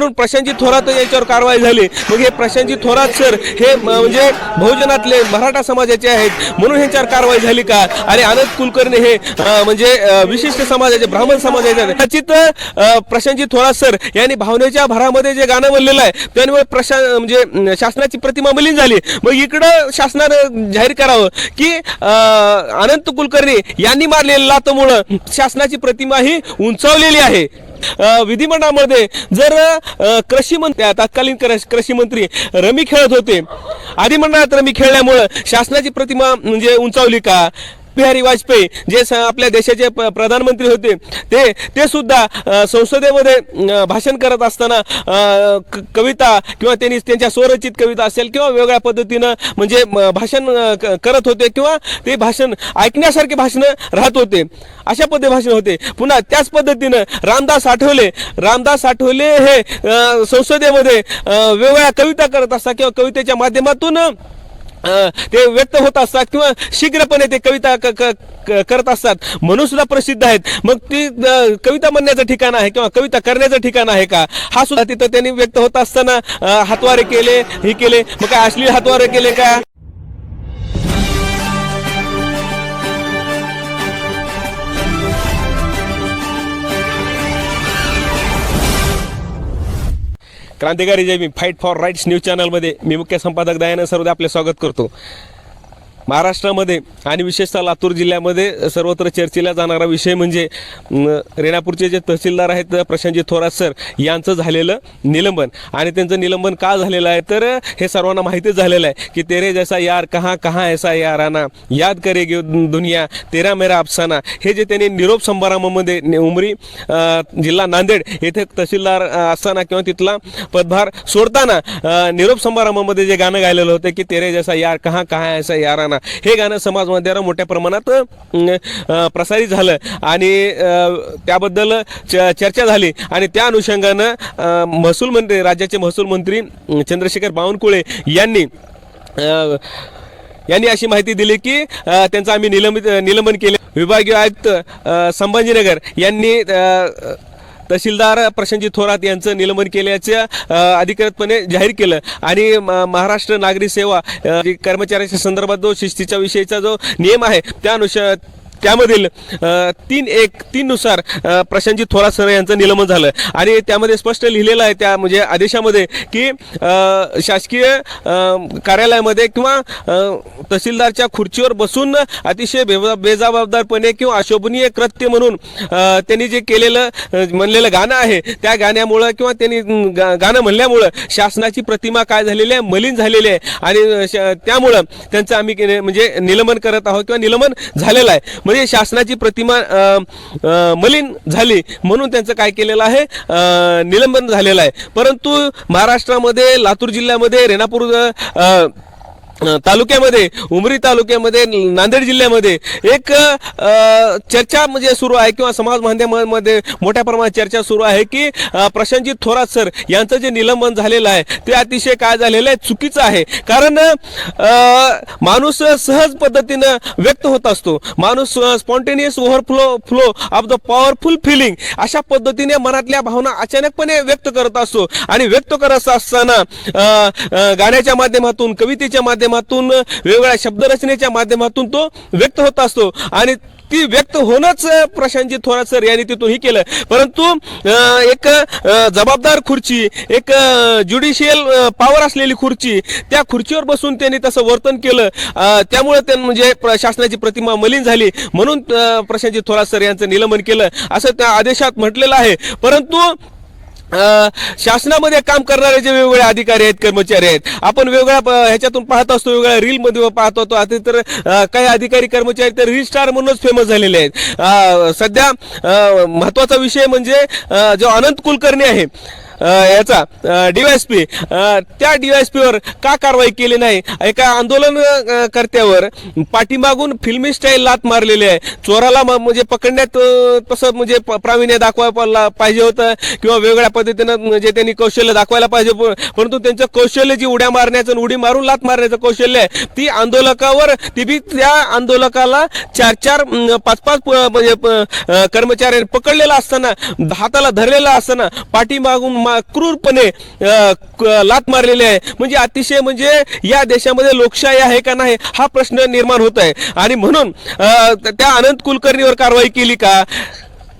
करून प्रशांतजी थोरात याच्यावर कारवाई झाली. मग हे प्रशांतजी थोरात सर हे म्हणजे बहुजनातले मराठा समाजाचे आहेत. म्हणून ह्यांच्यावर कारवाई झाली का? आणि आनंद कुलकर्णी हे म्हणजे विशिष्ट समाजाचे ब्राह्मण समाजाचे कदाचित प्रशांतजी थोरात सर यांनी भावनेच्या भरामध्ये जे गाणं म्हणलेलं आहे त्यामुळे प्रशा म्हणजे शासनाची प्रतिमा मलिन झाली. मग इकडं शासनानं जाहीर करावं की अं, अनंत कुलकर्णी यांनी मारलेल्या लातमुळं शासनाची प्रतिमा ही उंचावलेली आहे. विधिमंडळामध्ये जर कृषी मंत्री तत्कालीन कृषी मंत्री रमी खेळत होते आदिमंडळात रमी खेळल्यामुळं शासनाची प्रतिमा म्हणजे उंचावली का? बिहारी वाजपेयी जे स- आपल्या देशाचे प- प्रधानमंत्री होते ते ते सुद्धा संसदेमध्ये भाषण करत असताना क- कविता किंवा त्यांनी त्यांच्या स्वरचित कविता असेल किंवा वेगळ्या पद्धतीनं म्हणजे भाषण क- करत होते किंवा ते भाषण ऐकण्यासारखे भाषणं राहत होते. अशा पद्धती भाषण होते. पुन्हा त्याच पद्धतीनं रामदास आठवले रामदास आठवले हे संसदेमध्ये वेगवेगळ्या कविता करत असतात किंवा कवितेच्या माध्यमातून ते व्यक्त होत असतात किंवा शीघ्रपणे ते कविता करत असतात. म्हणून सुद्धा प्रसिद्ध आहेत. मग ती कविता म्हणण्याचं ठिकाण आहे किंवा कविता करण्याचं ठिकाण आहे का? हा सुद्धा तिथं त्यांनी व्यक्त होत असताना हातवारे केले हे केले. मग काय अश्लील हातवारे केले का? क्रांतिकारी जय मी फाईट फॉर राईट्स न्यूज चॅनलमध्ये मी मुख्य संपादक दयानंद सर्वदा आपले स्वागत करतो. महाराष्ट्रामध्ये आणि विशेषतः लातूर जिल्ह्यामध्ये सर्वत्र चर्चेला जाणारा विषय म्हणजे रेणापूरचे जे तहसीलदार आहेत प्रशांतजी थोरात सर यांचं झालेलं निलंबन. आणि त्यांचं निलंबन का झालेलं आहे? तर हे सर्वांना माहितीच झालेलं आहे की तेरे जैसा यार कहाँ कहाँ ऐसा यार आना याद करेगी दुनिया तेरा मेरा अफसाना. हे जे त्यांनी निरोप समारंभामध्ये नि- उमरी जिल्हा नांदेड येथे तहसीलदार असताना किंवा तिथला पदभार सोडताना निरोप समारंभामध्ये जे गाणं गायलेलं होतं की तेरे जैसा यार कहाँ कहाँ ऐसा याराना हे गाणं समाज माध्यमावर मोठ्या प्रमाणात प्रसारित झालं. आणि त्याबद्दल च- चर्चा झाली. आणि त्या अनुषंगानं महसूल मंत्री राज्याचे महसूल मंत्री चंद्रशेखर बावनकुळे यांनी यांनी अशी माहिती दिली की त्यांचं आम्ही निलंबित निलंबन केले. विभागीय आयुक्त संभाजीनगर यांनी तहसीलदार प्रशांतजी थोरात यांचं निलंबन केल्याचं अधिकृतपणे जाहीर केलं. आणि महाराष्ट्र नागरी सेवा कर्मचाऱ्यांच्या संदर्भात जो शिस्तीच्या विषयीचा जो नियम आहे त्या त्यामधील तीन एक तीननुसार अ, प्रशांतजी थोरात सर यांचं निलंबन झालं. आणि त्यामध्ये स्पष्ट लिहिलेलं आहे त्या म्हणजे आदेशामध्ये की शासकीय कार्यालयामध्ये किंवा तहसीलदारच्या खुर्चीवर बसून अतिशय बेजा बेजबाबदारपणे किंवा अशोभनीय कृत्य म्हणून त्यांनी जे केलेलं म्हणलेलं गाणं आहे त्या गाण्यामुळं किंवा त्यांनी गा- गाणं म्हणल्यामुळं शासनाची प्रतिमा काय झालेली आहे मलिन झालेली आहे. आणि श- त्यामुळं त्यांचं आम्ही के- म्हणजे निलंबन करत आहोत किंवा निलंबन झालेलं आहे. म्हणजे शासनाची प्रतिमा मलिन झाली म्हणून त्यांचं काय केलेलं आहे? निलंबन झालेलं आहे. परंतु महाराष्ट्रामध्ये लातूर जिल्ह्यामध्ये रेणापूर तालुक्यामध्ये उमरी तालुक्यामध्ये नांदेड जिल्ह्यामध्ये एक चर्चा म्हणजे सुरू आहे किंवा समाज माध्यमांमध्ये मोठ्या प्रमाणात चर्चा सुरू आहे की प्रशांतजी थोरात सर यांचं जे निलंबन झालेलं आहे ते अतिशय काय झालेलं आहे चुकीचं आहे. कारण माणूस सहज पद्धतीनं व्यक्त होत असतो. माणूस spontaneous overflow flow of the powerful feeling अशा पद्धतीने मनातल्या भावना अचानकपणे व्यक्त करत असतो. आणि व्यक्त करत असताना गाण्याच्या माध्यमातून कवितेच्या माध्यमातून वेगवेगळ्या शब्दरचनेच्या माध्यमातून तो व्यक्त होत असतो. आणि ती व्यक्त होणंच प्रशांतजी थोरात सर यांनी तिथून ही केलं. परंतु एक जबाबदार खुर्ची एक ज्युडिशियल पॉवर असलेली खुर्ची त्या खुर्चीवर बसून त्यांनी तसं वर्तन केलं. त्यामुळे त्यांनी म्हणजे शासनाची प्रतिमा मलिन झाली. म्हणून प्रशांतजी थोरात सर यांचं निलंबन केलं. असं त्या आदेशात म्हटलेलं आहे. परंतु शासनामध्ये काम करणारे जे वेगवेगळे अधिकारी आहेत कर्मचारी आहेत आपण वेगवेगळ्या ह्याच्यातून पाहत असतो वेगवेगळ्या रील मध्ये पाहत होतो आता तर काही अधिकारी कर्मचारी तर रील स्टार म्हणूनच फेमस झालेले आहेत. सध्या महत्त्वाचा विषय म्हणजे जो अनंत कुलकर्णी आहे याचा डीवायसपी त्या डीवायसपीवर का कारवाई केली नाही? एका आंदोलन कर्त्यावर पाठीमागून फिल्मी स्टाईल लात मारलेली आहे. चोराला म्हणजे पकडण्यात तसं म्हणजे प्रावीण्य दाखवायला पाहिजे होतं किंवा वेगवेगळ्या पद्धतीनं म्हणजे त्यांनी कौशल्य दाखवायला पाहिजे. परंतु त्यांचं कौशल्य जी उड्या मारण्याचं आणि उडी मारून लात मारण्याचं कौशल्य आहे ती आंदोलकावर ती बी त्या आंदोलकाला चार चार पाच पाच प- म्हणजे कर्मचाऱ्यांनी पकडलेला असताना हाताला धरलेला असताना पाठीमागून मा क्रूरपणे लात मारलेली आहे. म्हणजे अतिशय म्हणजे या देशामध्ये लोकशाही आहे का नाही हा प्रश्न निर्माण होत आहे. आणि म्हणून त्या अनंत कुलकर्णीवर कारवाई केली का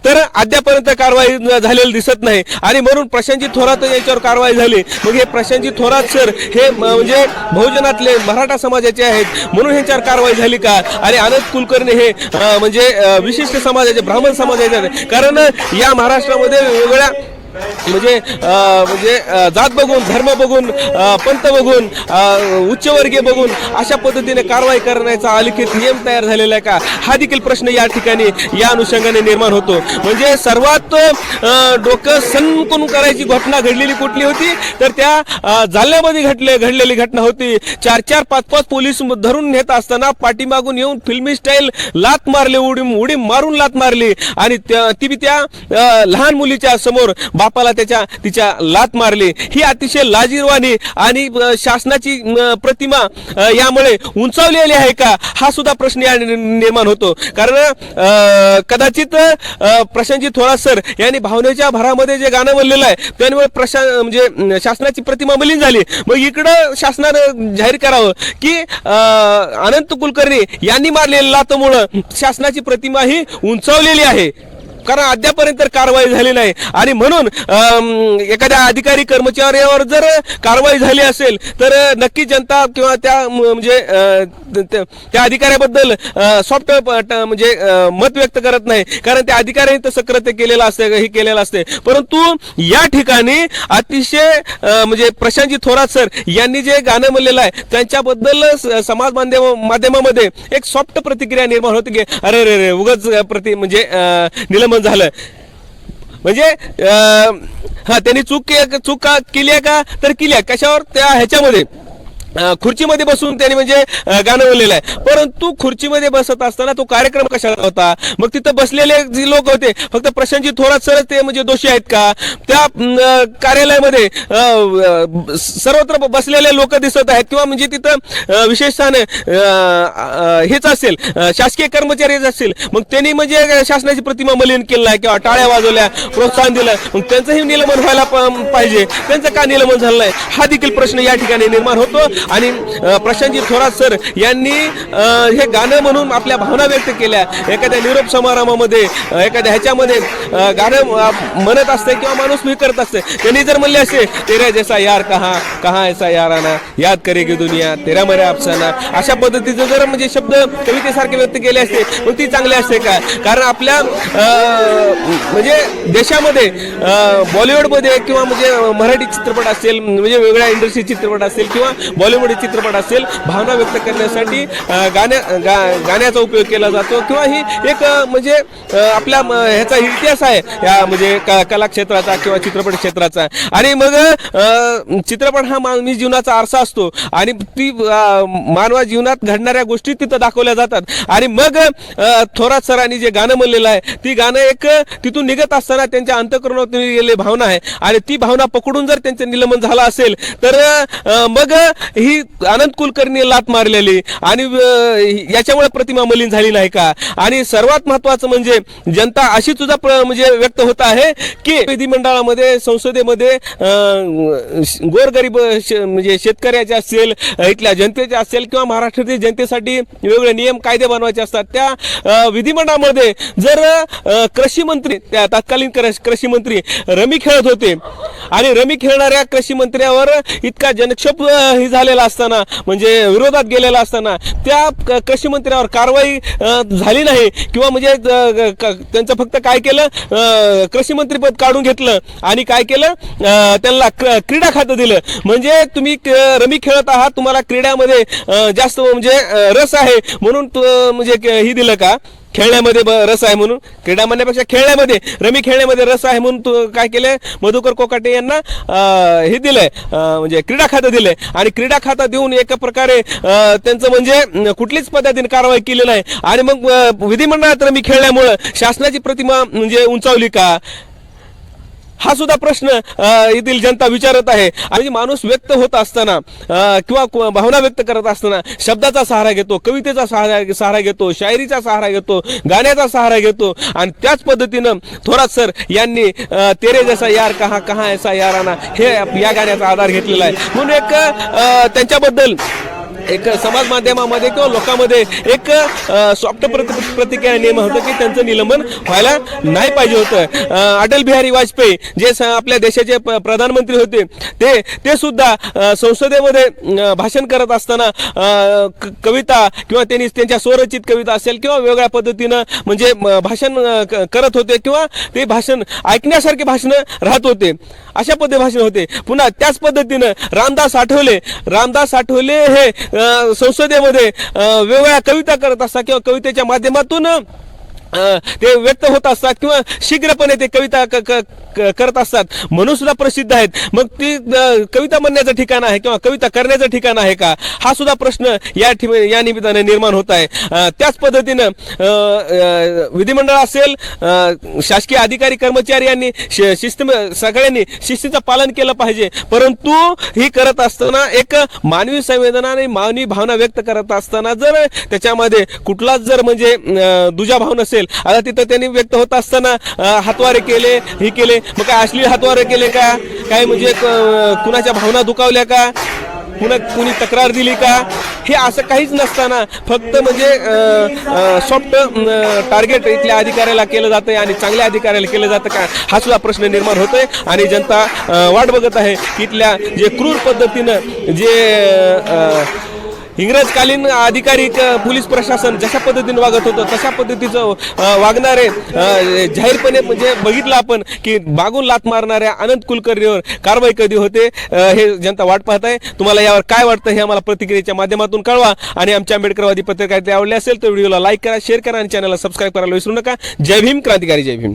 तर अद्यापर्यंत कारवाई झालेली दिसत नाही. आणि म्हणून प्रशांतजी थोरात याच्यावर कारवाई झाली. मग हे प्रशांतजी थोरात सर हे म्हणजे बहुजनातले मराठा समाजाचे आहेत. म्हणून ह्यांच्यावर कारवाई झाली का? आणि अनंत कुलकर्णी हे म्हणजे विशिष्ट समाजाचे ब्राह्मण समाजाचे कारण या महाराष्ट्रामध्ये वेगवेगळ्या म्हणजे म्हणजे जात बघून धर्म बघून पंत पंथ बघून उच्चवर्गीय बघून अशा पद्धतीने कारवाई करण्याचा अलिखित नियम तयार झालेला आहे का? हा देखील प्रश्न या ठिकाणी या अनुषंगाने निर्माण होतो. म्हणजे सर्वात डोकं सनकून करायची घटना घडलेली कुठली होती? तर त्या जालन्यामध्ये घडले घडलेली घटना होती. चार चार पाच पाच पोलीस धरून नेत असताना पाठीमागून येऊन फिल्मी स्टाईल लात मारले उडी उडी मारून लात मारली. आणि ती बी त्या लहान मुलीच्या समोर बापाला त्याच्या तिच्या लात मारली. ही अतिशय लाजीरवाणी आणि शासनाची प्रतिमा यामुळे उंचावलेली आहे का? हा सुद्धा प्रश्न या निर्माण होतो. कारण कदाचित अ, प्रशांतजी थोरात सर यांनी भावनेच्या भरामध्ये जे गाणं म्हणलेलं आहे त्यामुळे प्रशा म्हणजे शासनाची प्रतिमा मलिन झाली. मग इकडं शासनानं जाहीर करावं की अनंत कुलकर्णी यांनी मारलेल्या लातमुळं शासनाची प्रतिमा ही उंचावलेली आहे. कारण अद्यापर्यंत तर कारवाई झाली नाही. आणि म्हणून एखाद्या अधिकारी कर्मचाऱ्यावर जर कारवाई झाली असेल तर नक्की जनता किंवा त्या म्हणजे त्या अधिकाऱ्याबद्दल सॉफ्ट म्हणजे मत व्यक्त करत नाही. कारण त्या अधिकाऱ्यांनी तसं कृत्य केलेलं असते हे केलेलं असते. परंतु या ठिकाणी अतिशय म्हणजे प्रशांतजी थोरात सर यांनी जे गाणं म्हणलेलं आहे त्यांच्याबद्दल समाज माध्यम माध्यमामध्ये एक सॉफ्ट प्रतिक्रिया निर्माण होते की अरे रे रे उगाच प्रति म्हणजे निलंब निलंबन झालं. म्हणजे हा त्यांनी चूक के- चूक का केली आहे का? तर केली आहे. कशावर? त्या ह्याच्यामध्ये. खुर्चीमध्ये बसून त्यांनी म्हणजे गाणं बोललेलं आहे. परंतु खुर्चीमध्ये बसत असताना तो कार्यक्रम कशाला होता? मग तिथं बसलेले जे लोक होते फक्त प्रशांतजी थोरात सरच ते म्हणजे दोषी आहेत का? त्या कार्यालयामध्ये सर्वत्र बसलेले लोक दिसत आहेत किंवा म्हणजे तिथं विशेषताने विशेषतः हेच असेल शासकीय कर्मचारीच असतील मग त्यांनी म्हणजे शासनाची प्रतिमा मलिन केली आहे किंवा टाळ्या वाजवल्या प्रोत्साहन दिलं. मग त्यांचंही निलंबन व्हायला प- पाहिजे. त्यांचं का निलंबन झालं नाही? हा देखील प्रश्न या ठिकाणी निर्माण होतो. आणि प्रशांतजी थोरात सर यांनी हे गाणं म्हणून आपल्या भावना व्यक्त केल्या. एखाद्या निरोप समारंभामध्ये एखाद्या ह्याच्यामध्ये गाणं म्हणत असते किंवा माणूस मी करत असते त्यांनी जर म्हणले असते तेरा जैसा यार कहा कहा ऐसा याराना याद करेगी दुनिया तेरा मरे आपसाना अशा पद्धतीचं जर म्हणजे शब्द कवितेसारखे व्यक्त केले असते मग ती चांगली असते का? कारण आपल्या म्हणजे देशामध्ये बॉलिवूडमध्ये किंवा म्हणजे मराठी चित्रपट असेल म्हणजे वेगळ्या इंडस्ट्री चित्रपट असेल किंवा बॉलिवूड चित्रपट असेल भावना व्यक्त करण्यासाठी गाण्या गा- गाण्याचा उपयोग केला जातो. किंवा ही एक म्हणजे आपल्या ह्याचा इतिहास आहे. या म्हणजे क- कला क्षेत्राचा किंवा चित्रपट क्षेत्राचा. आणि मग अं, चित्रपट हा मानवी जीवनाचा आरसा असतो. आणि ती मानवा जीवनात घडणाऱ्या गोष्टी तिथं दाखवल्या जातात. आणि मग थोरात सरांनी जे गाणं म्हणलेलं आहे ती गाणं एक तिथून निघत असताना त्यांच्या अंतकरणातून गेलेली भावना आहे. आणि ती भावना पकडून जर त्यांचं निलंबन झालं असेल तर मग ही अनंत कुलकर्णी लात मारलेली आणि याच्यामुळे प्रतिमा मलिन झाली नाही का? आणि सर्वात महत्वाचं म्हणजे जनता अशी तुझा म्हणजे व्यक्त होत आहे की विधिमंडळामध्ये संसदेमध्ये गोरगरीब म्हणजे शेतकऱ्याचे असेल इथल्या जनतेचे असेल किंवा महाराष्ट्रातील जनतेसाठी वेगवेगळे नियम कायदे बनवायचे असतात त्या विधिमंडळामध्ये जर कृषी मंत्री त्या तत्कालीन कृषी मंत्री रमी खेळत होते आणि रमी खेळणाऱ्या कृषी मंत्र्यावर इतका जनक्षोभ अं, झाले गेलेला असताना म्हणजे विरोधात गेलेला असताना त्या कृषी मंत्र्यावर कारवाई झाली नाही? किंवा म्हणजे त्यांचं फक्त काय केलं? अं, कृषी मंत्रीपद काढून घेतलं आणि काय केलं? त्यांना क्रीडा खातं दिलं. म्हणजे तुम्ही रमी खेळत आहात तुम्हाला क्रीडामध्ये जास्त म्हणजे रस आहे म्हणून म्हणजे हे ही दिलं का? खेळण्यामध्ये रस आहे म्हणून. क्रीडा म्हणण्यापेक्षा खेळण्यामध्ये. रमी खेळण्यामध्ये रस आहे म्हणून तू काय केलंय? मधुकर कोकाटे यांना हे दिलंय. म्हणजे क्रीडा खातं दिलंय. आणि क्रीडा खातं देऊन एका प्रकारे त्यांचं म्हणजे कुठलीच पद्धतीने कारवाई केली नाही. आणि मग विधिमंडळात रमी खेळल्यामुळं शासनाची प्रतिमा म्हणजे उंचावली का? हा सुद्धा प्रश्न येथील जनता विचारत आहे. आणि माणूस व्यक्त होत असताना किंवा भावना व्यक्त करत असताना शब्दाचा सहारा घेतो कवितेचा सहारा सहारा घेतो शायरीचा सहारा घेतो गाण्याचा सहारा घेतो आणि त्याच पद्धतीनं थोरात सर यांनी तेरे जसा यार कहा कहा ऐसा याराना हे या गाण्याचा आधार घेतलेला आहे. म्हणून एक अ, त्यांच्याबद्दल एक समाज माध्यमामध्ये किंवा लोकांमध्ये एक सॉफ्ट प्रतिक्रिया निर्माण होतं की त्यांचं निलंबन व्हायला नाही पाहिजे होतं. अटल बिहारी वाजपेयी जे स- आपल्या देशाचे प- प्रधानमंत्री होते ते ते सुद्धा संसदेमध्ये भाषण करत असताना क- कविता किंवा त्यांनी त्यांच्या स्वरचित कविता असेल किंवा वेगळ्या पद्धतीनं म्हणजे भाषण करत होते किंवा ते भाषण ऐकण्यासारखे भाषण राहत होते. अशा पद्धती भाषण होते. पुन्हा त्याच पद्धतीनं रामदास आठवले. रामदास आठवले हे संसदेमध्ये वेगवेगळ्या कविता करत असतात किंवा कवितेच्या माध्यमातून ते व्यक्त होत असतात किंवा शीघ्रपणे ते कविता क- क- क- करत असतात. म्हणून सुद्धा प्रसिद्ध आहेत. मग ती कविता म्हणण्याचं ठिकाण आहे किंवा कविता करण्याचं ठिकाण आहे का? हा सुद्धा प्रश्न या ठि- या निमित्ताने निर्माण होत आहे. त्याच पद्धतीनं विधिमंडळ असेल शासकीय अधिकारी कर्मचारी यांनी शिस्त सगळ्यांनी शिस्तीचं पालन केलं पाहिजे. परंतु ही करत असताना एक मानवी संवेदना आणि मानवी भावना व्यक्त करत असताना जर त्याच्यामध्ये कुठलाच जर म्हणजे दुजा भाव नसेल आता तिथं त्यांनी व्यक्त होत असताना हातवारे केले हे केले. मग काय अश्लील हातवारे केले का? काय म्हणजे कुणाच्या भावना दुखावल्या का? कुणा कुणी तक्रार दिली का? हे असं काहीच नसताना फक्त म्हणजे सॉफ्ट टार्गेट इथल्या अधिकाऱ्याला केलं जातंय आणि चांगल्या अधिकाऱ्याला केलं जातं का? हा सुद्धा प्रश्न निर्माण होतोय. आणि जनता वाट बघत आहे इथल्या जे क्रूर पद्धतीनं जे इंग्रजकालीन अधिकारी पोलीस प्रशासन जशा पद्धतीने वागत होतं तशा पद्धतीचं वागणारे जाहीरपणे म्हणजे बघितलं आपण की बागून लात मारणाऱ्या अनंत कुलकर्णीवर कारवाई कधी होते हे जनता वाट पाहत आहे तुम्हाला यावर काय वाटतं हे आम्हाला प्रतिक्रियेच्या माध्यमातून कळवा आणि आमच्या आंबेडकरवादी पत्रकारिता आवडली असेल तर व्हिडिओला लाईक करा शेअर करा आणि चॅनलला सबस्क्राईब करायला विसरू नका. जय भीम क्रांतिकारी जय भीम.